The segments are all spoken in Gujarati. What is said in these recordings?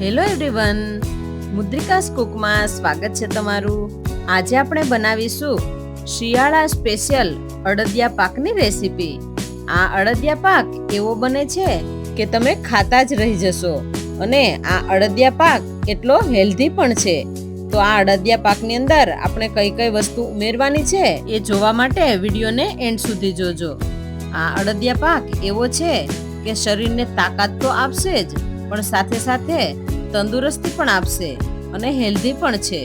હેલો એવરીવન મુદ્રિકાસ કુકમાં સ્વાગત છે તમારું. આજે આપણે બનાવીશું શિયાળા સ્પેશિયલ અડદિયા પાકની રેસીપી. આ અડદિયા પાક એવો બને છે કે તમે ખાતા જ રહી જશો. અને આ અડદિયા પાક એટલો હેલ્ધી પણ છે. તો આ અડદિયા પાકની અંદર આપણે કઈ કઈ વસ્તુ ઉમેરવાની છે એ જોવા માટે વિડીયોને એન્ડ સુધી જોજો. આ અડદિયા પાક એવો છે કે શરીરને તાકાત તો આપશે જ, પણ સાથે સાથે તંદુરસ્તી પણ આપશે અને હેલ્ધી પણ છે.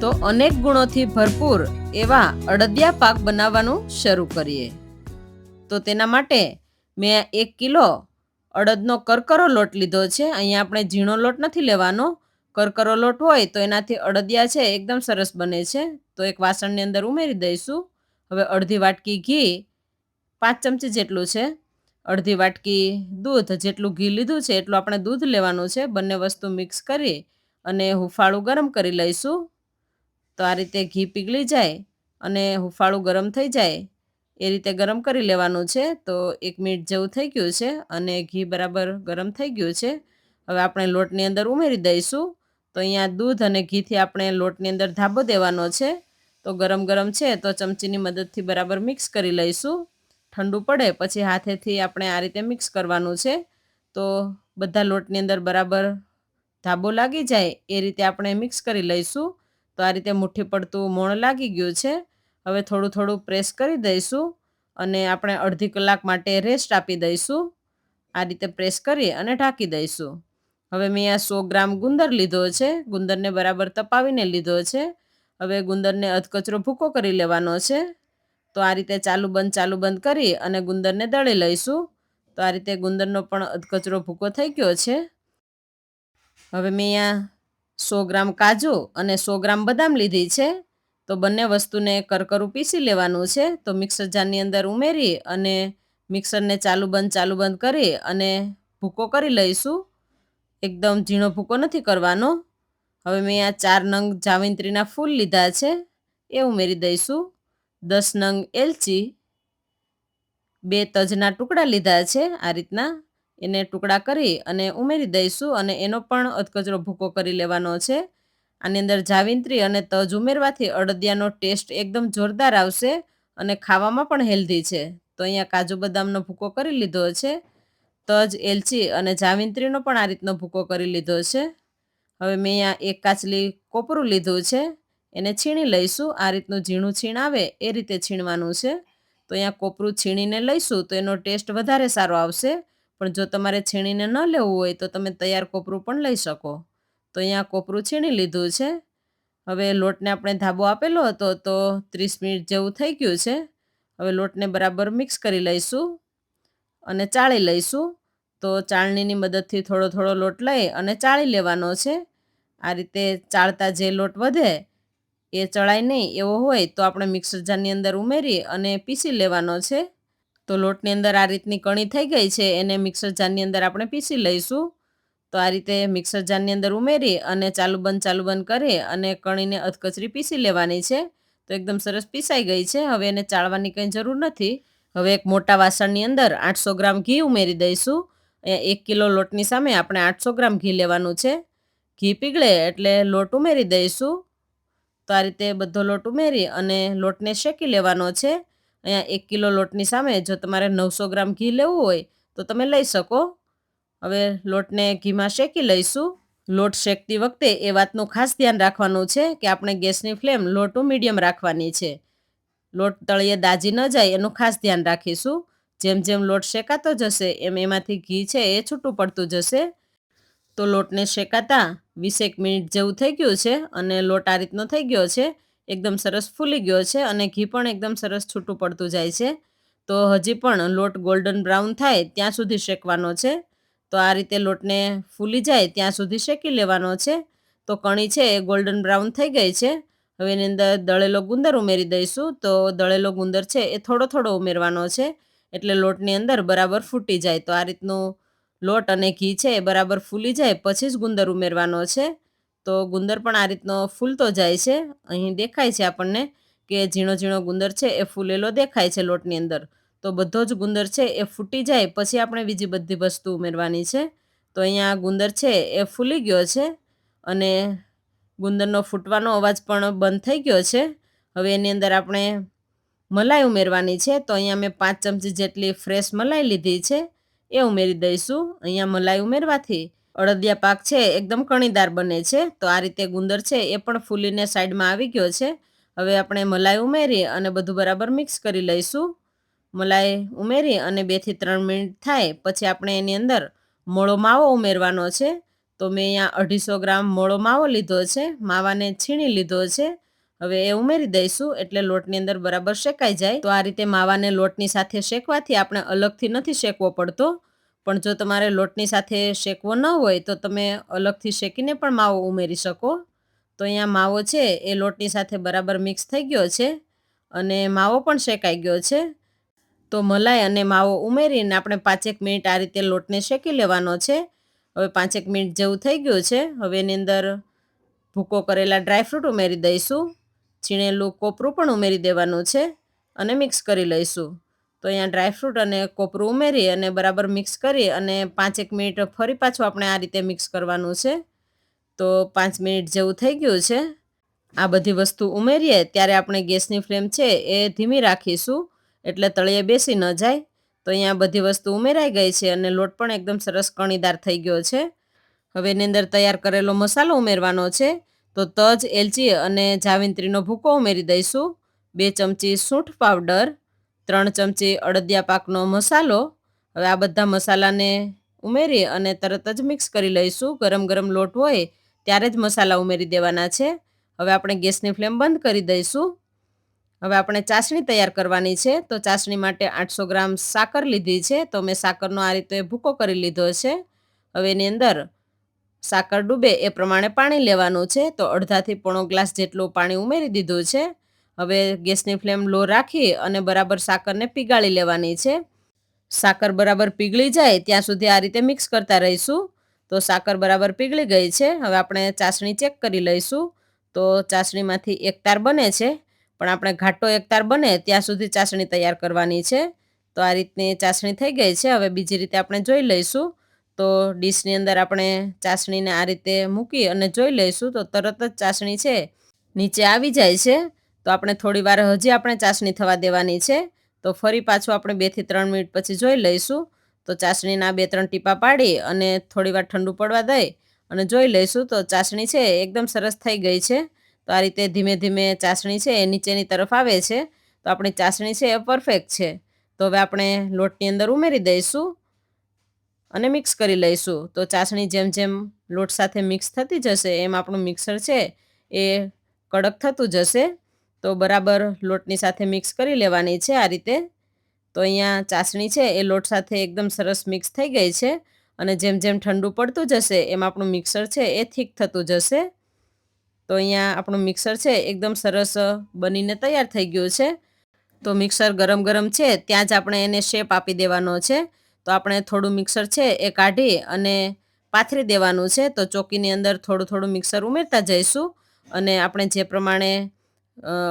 તો અનેક ગુણોથી ભરપૂર એવા અડદિયા પાક બનાવવાનું શરૂ કરીએ. તો તેના માટે મેં એક કિલો અડદનો કરકરો લોટ લીધો છે. અહીંયા આપણે ઝીણો લોટ નથી લેવાનો. કરકરો લોટ હોય તો એનાથી અડદિયા છે એકદમ સરસ બને છે. તો એક વાસણની અંદર ઉમેરી દઈશું. હવે અડધી વાટકી ઘી પાંચ ચમચી જેટલું છે. અડધી વાટકી દૂધ, જેટલું ઘી લીધું છે એટલું આપણે દૂધ લેવાનું છે. બંને વસ્તુ મિક્સ કરી અને હુંફાળું ગરમ કરી લઈશું. તો આ રીતે ઘી પીગળી જાય અને હુંફાળું ગરમ થઈ જાય. એ રીતે ગરમ કરી લેવાનું છે. તો એક મિનિટ જેવું થઈ ગયું છે અને ઘી બરાબર ગરમ થઈ ગયું છે. હવે આપણે લોટની અંદર ઉમેરી દઈશું. તો અહીંયા દૂધ અને ઘીથી આપણે લોટની અંદર ધાબો દેવાનો છે. તો ગરમ ગરમ છે તો ચમચીની મદદથી બરાબર મિક્સ કરી લઈશું. ઠંડુ પડે, પછી હાથેથી આપણે આ રીતે મિક્સ કરવાનું છે. તો બધા લોટની અંદર બરાબર ધાબો લાગી જાય, એ રીતે આપણે મિક્સ કરી લઈશું. તો આ રીતે મુઠ્ઠી પડતું મોણ લાગી ગયું છે. હવે થોડું થોડું પ્રેસ કરી દઈશું અને આપણે અડધી કલાક માટે રેસ્ટ આપી દઈશું. આ રીતે પ્રેસ કરી અને ઢાંકી દઈશું. હવે મેં આ સો ગ્રામ ગુંદર લીધો છે, ગુંદરને બરાબર તપાવીને લીધો છે. હવે ગુંદરને અધકચરો ભૂકો કરી લેવાનો છે. તો આ રીતે ચાલુ બંધ ચાલુ બંધ કરી અને ગુંદરને દળી લઈશું. તો આ રીતે ગુંદરનો પણ અધકચરો ભૂકો થઈ ગયો છે. હવે મેં અહીંયા સો ગ્રામ કાજુ અને સો ગ્રામ બદામ લીધી છે. તો બંને વસ્તુને કરકરું પીસી લેવાનું છે. તો મિક્સર જારની અંદર ઉમેરી અને મિક્સરને ચાલુ બંધ ચાલુ બંધ કરી અને ભૂકો કરી લઈશું. એકદમ ઝીણો ભૂકો નથી કરવાનો. હવે મેં આ ચાર નંગ જાવિંત્રીના ફૂલ લીધા છે. એ ઉમેરી દઈશું. દસ નંગ એલચી બે તજના ટુકડા લીધા છે આ રીતના. એને ટુકડા કરી અને ઉમેરી દઈશું અને એનો પણ અધકચરો ભૂકો કરી લેવાનો છે. આની અંદર જાવિંત્રી અને તજ ઉમેરવાથી અડદિયાનો ટેસ્ટ એકદમ જોરદાર આવશે અને ખાવામાં પણ હેલ્ધી છે. તો અહીંયા કાજુ બદામનો ભૂકો કરી લીધો છે, તજ, એલચી અને જાવિંત્રીનો પણ આ રીતનો ભૂકો કરી લીધો છે. હવે મેં અહીંયા એક કાચલી કોપરું લીધું છે. એને છીણી લઈશું. આ રીતનું ઝીણું છીણ આવે, એ રીતે છીણવાનું છે. તો અહીંયા કોપરું છીણીને લઈશું તો એનો ટેસ્ટ વધારે સારો આવશે. પણ જો તમારે છીણીને ન લેવું હોય તો તમે તૈયાર કોપરું પણ લઈ શકો. તો અહીંયા કોપરું છીણી લીધું છે. હવે લોટને આપણે ધાબો આપેલો હતો તો ત્રીસ મિનિટ જેવું થઈ ગયું છે. હવે લોટને બરાબર મિક્સ કરી લઈશું અને ચાળી લઈશું. તો ચાળણીની મદદથી થોડો થોડો લોટ લઈ અને ચાળી લેવાનો છે. આ રીતે ચાળતા જે લોટ વધે એ ચડાય નહીં, એવો હોય તો આપણે મિક્સર જારની અંદર ઉમેરી અને પીસી લેવાનો છે. તો લોટની અંદર આ રીતની કણી થઈ ગઈ છે, એને મિક્સર જારની અંદર આપણે પીસી લઈશું. તો આ રીતે મિક્સર જારની અંદર ઉમેરી અને ચાલુ બંધ ચાલુ બંધ કરી અને કણીને અધકચરી પીસી લેવાની છે. તો એકદમ સરસ પીસાઈ ગઈ છે, હવે એને ચાળવાની કંઈ જરૂર નથી. હવે એક મોટા વાસણની અંદર આઠસો ગ્રામ ઘી ઉમેરી દઈશું. એક કિલો લોટની સામે આપણે આઠસો ગ્રામ ઘી લેવાનું છે. ઘી પીગળે એટલે લોટ ઉમેરી દઈશું. તો આ રીતે બધો લોટ ઉમેરી અને લોટને શેકી લેવાનો છે. અહીંયા એક કિલો લોટની સામે જો તમારે નવસો ગ્રામ ઘી લેવું હોય તો તમે લઈ શકો. હવે લોટને ઘીમાં શેકી લઈશું. લોટ શેકતી વખતે એ વાતનું ખાસ ધ્યાન રાખવાનું છે કે આપણે ગેસની ફ્લેમ લોટું મીડિયમ રાખવાની છે. લોટ તળિયે દાજી ન જાય એનું ખાસ ધ્યાન રાખીશું. જેમ જેમ લોટ શેકાતો જશે એમ એમાંથી ઘી છે એ છૂટું પડતું જશે. તો લોટને શેકાતા વીસેક મિનિટ જેવું થઈ ગયું છે અને લોટ આ રીતનો થઈ ગયો છે. એકદમ સરસ ફૂલી ગયો છે અને ઘી પણ એકદમ સરસ છૂટું પડતું જાય છે. તો હજી પણ લોટ ગોલ્ડન બ્રાઉન થાય ત્યાં સુધી શેકવાનો છે. તો આ રીતે લોટને ફૂલી જાય ત્યાં સુધી શેકી લેવાનો છે. તો કણી છે એ ગોલ્ડન બ્રાઉન થઈ ગઈ છે. હવે એની અંદર દળેલો ગુંદર ઉમેરી દઈશું. તો દળેલો ગુંદર છે એ થોડો થોડો ઉમેરવાનો છે. એટલે લોટની અંદર બરાબર ફૂટી જાય. તો આ રીતનું લોટ અને ઘી છે એ બરાબર ફૂલી જાય, પછી જ ગુંદર ઉમેરવાનો છે. તો ગુંદર પણ આ રીતનો ફૂલતો જાય છે. અહીં દેખાય છે આપણને કે ઝીણો ઝીણો ગુંદર છે એ ફૂલેલો દેખાય છે લોટની અંદર. તો બધો જ ગુંદર છે એ ફૂટી જાય, પછી આપણે બીજી બધી વસ્તુ ઉમેરવાની છે. તો અહીંયા ગુંદર છે એ ફૂલી ગયો છે અને ગુંદરનો ફૂટવાનો અવાજ પણ બંધ થઈ ગયો છે. હવે એની અંદર આપણે મલાઈ ઉમેરવાની છે. તો અહીંયા મેં પાંચ ચમચી જેટલી ફ્રેશ મલાઈ લીધી છે. એ ઉમેરી દઈશું. અહીંયા મલાઈ ઉમેરવાથી અડદિયા પાક છે, એકદમ કણીદાર બને છે. તો આ રીતે ગુંદર છે, એ પણ ફૂલીને સાઈડમાં આવી ગયો છે. હવે આપણે મલાઈ ઉમેરી અને બધું બરાબર મિક્સ કરી લઈશું. મલાઈ ઉમેરી અને બેથી ત્રણ મિનિટ થાય, પછી આપણે એની અંદર મોળો માવો ઉમેરવાનો છે. તો મેં અહીંયા અઢીસો ગ્રામ મોળો માવો લીધો છે. માવાને છીણી લીધો છે. હવે એ ઉમેરી દઈશું, એટલે લોટની અંદર બરાબર શેકાઈ જાય. તો આ રીતે માવાને લોટની સાથે શેકવાથી આપણે અલગથી નથી શેકવો પડતો. પણ જો તમારે લોટની સાથે શેકવો ન હોય, તો તમે અલગથી શેકીને પણ માવો ઉમેરી શકો. તો અહીંયા માવો છે, એ લોટની સાથે બરાબર મિક્સ થઈ ગયો છે અને માવો પણ શેકાઈ ગયો છે. તો મલાઈ અને માવો ઉમેરીને આપણે પાંચેક મિનિટ આ રીતે લોટને શેકી લેવાનો છે. હવે પાંચેક મિનિટ જેવું થઈ ગયું છે. હવે એની અંદર ભૂકો કરેલા ડ્રાયફ્રૂટ ઉમેરી દઈશું. છીણેલું કોપરું પણ ઉમેરી દેવાનું છે અને મિક્સ કરી લઈશું. તો અહીંયા ડ્રાયફ્રૂટ અને કોપરું ઉમેરી અને બરાબર મિક્સ કરી અને પાંચેક મિનિટ ફરી પાછું આપણે આ રીતે મિક્સ કરવાનું છે. તો પાંચ મિનિટ જેવું થઈ ગયું છે. આ બધી વસ્તુ ઉમેરીએ ત્યારે આપણે ગેસની ફ્લેમ છે એ ધીમી રાખીશું એટલે તળિયે બેસી ન જાય. તો અહીંયા બધી વસ્તુ ઉમેરાઈ ગઈ છે અને લોટ પણ એકદમ સરસ કણીદાર થઈ ગયો છે. હવે એની અંદર તૈયાર કરેલો મસાલો ઉમેરવાનો છે. તો તજ, એલચી અને જાવિંત્રીનો ભૂકો ઉમેરી દઈશું. બે ચમચી સૂંઠ પાવડર, ત્રણ ચમચી અડદિયા પાકનો મસાલો. હવે આ બધા મસાલાને ઉમેરી અને તરત જ મિક્સ કરી લઈશું. ગરમ ગરમ લોટ હોય ત્યારે જ મસાલા ઉમેરી દેવાના છે. હવે આપણે ગેસની ફ્લેમ બંધ કરી દઈશું. હવે આપણે ચાસણી તૈયાર કરવાની છે. તો ચાસણી માટે આઠસો ગ્રામ સાકર લીધી છે. તો મેં સાકરનો આ રીતે ભૂકો કરી લીધો છે. હવે એની અંદર સાકર ડૂબે એ પ્રમાણે પાણી લેવાનું છે. તો અડધાથી પોણો ગ્લાસ જેટલું પાણી ઉમેરી દીધું છે. હવે ગેસની ફ્લેમ લો રાખી અને બરાબર સાકરને પીગાળી લેવાની છે. સાકર બરાબર પીગળી જાય ત્યાં સુધી આ રીતે મિક્સ કરતા રહીશું. તો સાકર બરાબર પીગળી ગઈ છે. હવે આપણે ચાસણી ચેક કરી લઈશું. તો ચાસણીમાંથી એક તાર બને છે. પણ આપણે ઘાટો એક તાર બને ત્યાં સુધી ચાસણી તૈયાર કરવાની છે. તો આ રીતની ચાસણી થઈ ગઈ છે. હવે બીજી રીતે આપણે જોઈ લઈશું. તો ડીશની અંદર આપણે ચાસણીને આ રીતે મૂકી અને જોઈ લઈશું. તો તરત જ ચાસણી છે, નીચે આવી જાય છે. તો આપણે થોડી વાર હજી આપણે ચાસણી થવા દેવાની છે. તો ફરી પાછું આપણે બેથી ત્રણ મિનિટ પછી જોઈ લઈશું. તો ચાસણીના બે ત્રણ ટીપા પાડી અને થોડી વાર ઠંડુ પડવા દઈ અને જોઈ લઈશું. તો ચાસણી છે, એકદમ સરસ થઈ ગઈ છે. તો આ રીતે ધીમે ધીમે ચાસણી છે, એ નીચેની તરફ આવે છે. તો આપણી ચાસણી છે, એ પરફેક્ટ છે. તો હવે આપણે લોટની અંદર ઉમેરી દઈશું. અને મિક્સ કરી લઈશું. તો ચાસણી જેમ જેમ લોટ સાથે મિક્સ થતી જશે, એમ આપણું મિક્સર છે એ કડક થતું જશે. તો બરાબર લોટની સાથે મિક્સ કરી લેવાની છે આ રીતે. તો અહીંયા ચાસણી છે એ લોટ સાથે એકદમ સરસ મિક્સ થઈ ગઈ છે અને જેમ જેમ ઠંડુ પડતું જશે, એમ આપણું મિક્સર છે એ થીક થતું જશે. તો અહીંયા આપણું મિક્સર છે એકદમ સરસ બનીને તૈયાર થઈ ગયું છે. તો મિક્સર ગરમ ગરમ છે, ત્યાં જ આપણે એને શેપ આપી દેવાનો છે. તો આપણે થોડું મિક્સર છે એ કાઢી અને પાથરી દેવાનું છે. તો ચોકીની અંદર થોડું થોડું મિક્સર ઉમેરતા જઈશું અને આપણે જે પ્રમાણે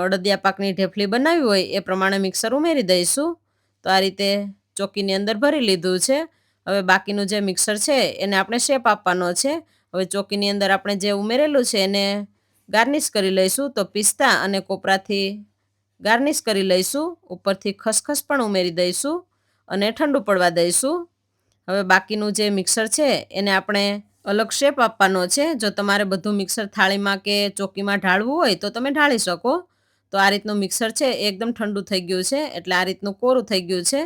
અડદિયા પાકની ઢેફલી બનાવી હોય એ પ્રમાણે મિક્સર ઉમેરી દઈશું. તો આ રીતે ચોકીની અંદર ભરી લીધું છે. હવે બાકીનું જે મિક્સર છે એને આપણે શેપ આપવાનો છે. હવે ચોકીની અંદર આપણે જે ઉમેરેલું છે એને ગાર્નિશ કરી લઈશું. તો પિસ્તા અને કોપરાથી ગાર્નિશ કરી લઈશું. ઉપરથી ખસખસ પણ ઉમેરી દઈશું. અને ઠંડુ પડવા દઈશું. હવે બાકીનું જે મિક્સર છે, એને આપણે અલગ શેપ આપવાનો છે. જો તમારે બધું મિક્સર થાળીમાં કે ચોકીમાં ઢાળવું હોય, તો તમે ઢાળી શકો. તો આ રીતનું મિક્સર છે એકદમ ઠંડુ થઈ ગયું છે, એટલે આ રીતનું કોરું થઈ ગયું છે.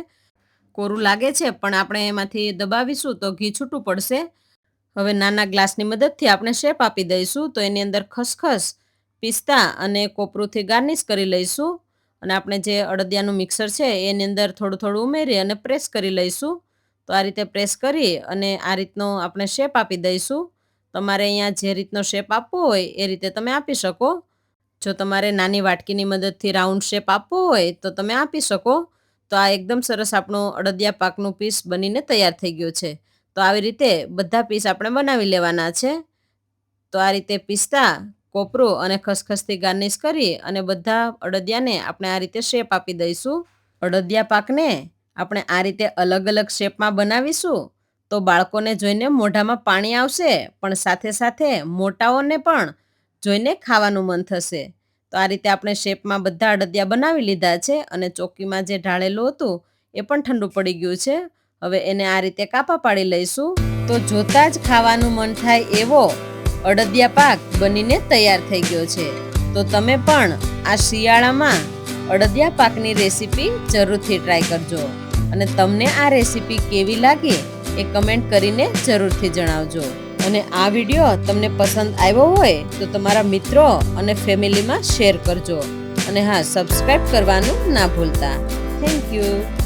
કોરું લાગે છે, પણ આપણે એમાંથી દબાવીશું તો ઘી છૂટું પડશે. હવે નાના ગ્લાસની મદદથી આપણે શેપ આપી દઈશું. તો એની અંદર ખસખસ, પિસ્તા અને કોપરુંથી ગાર્નિશ કરી લઈશું. અને આપણે જે અડદિયાનું મિક્સર છે, એની અંદર થોડું થોડું ઉમેરી અને પ્રેસ કરી લઈશું. તો આ રીતે પ્રેસ કરી અને આ રીતનો આપણે શેપ આપી દઈશું. તમારે અહીંયા જે રીતનો શેપ આપવો હોય, એ રીતે તમે આપી શકો. જો તમારે નાની વાટકીની મદદથી રાઉન્ડ શેપ આપવો હોય, તો તમે આપી શકો. તો આ એકદમ સરસ આપણું અડદિયા પાકનું પીસ બનીને તૈયાર થઈ ગયું છે. તો આવી રીતે બધા પીસ આપણે બનાવી લેવાના છે. તો આ રીતે પિસ્તા કોપરું અને ખસખસથી ગાર્નિશ કરી અને બધા અડદિયાને આપણે આ રીતે શેપ આપી દઈશું. અડદિયા પાકને આપણે આ રીતે અલગ અલગ શેપમાં બનાવીશું. તો બાળકોને જોઈને મોઢામાં પાણી આવશે, પણ સાથે સાથે મોટાઓને પણ જોઈને ખાવાનું મન થશે. તો આ રીતે આપણે શેપમાં બધા અડદિયા બનાવી લીધા છે અને ચોકીમાં જે ઢાળેલું હતું એ પણ ઠંડુ પડી ગયું છે. હવે એને આ રીતે કાપા પાડી લઈશું. તો જોતાં જ ખાવાનું મન થાય એવો અડદિયા પાક બનીને તૈયાર થઈ ગયો છે. તો તમે પણ આ શિયાળામાં અડદિયા પાકની રેસીપી જરૂરથી ટ્રાય કરજો. અને તમને આ રેસીપી કેવી લાગી એ કમેન્ટ કરીને જરૂરથી જણાવજો. અને આ વીડિયો તમને પસંદ આવ્યો હોય તો તમારા મિત્રો અને ફેમિલીમાં શેર કરજો. અને હા સબસ્ક્રાઈબ કરવાનું ના ભૂલતા. Thank you.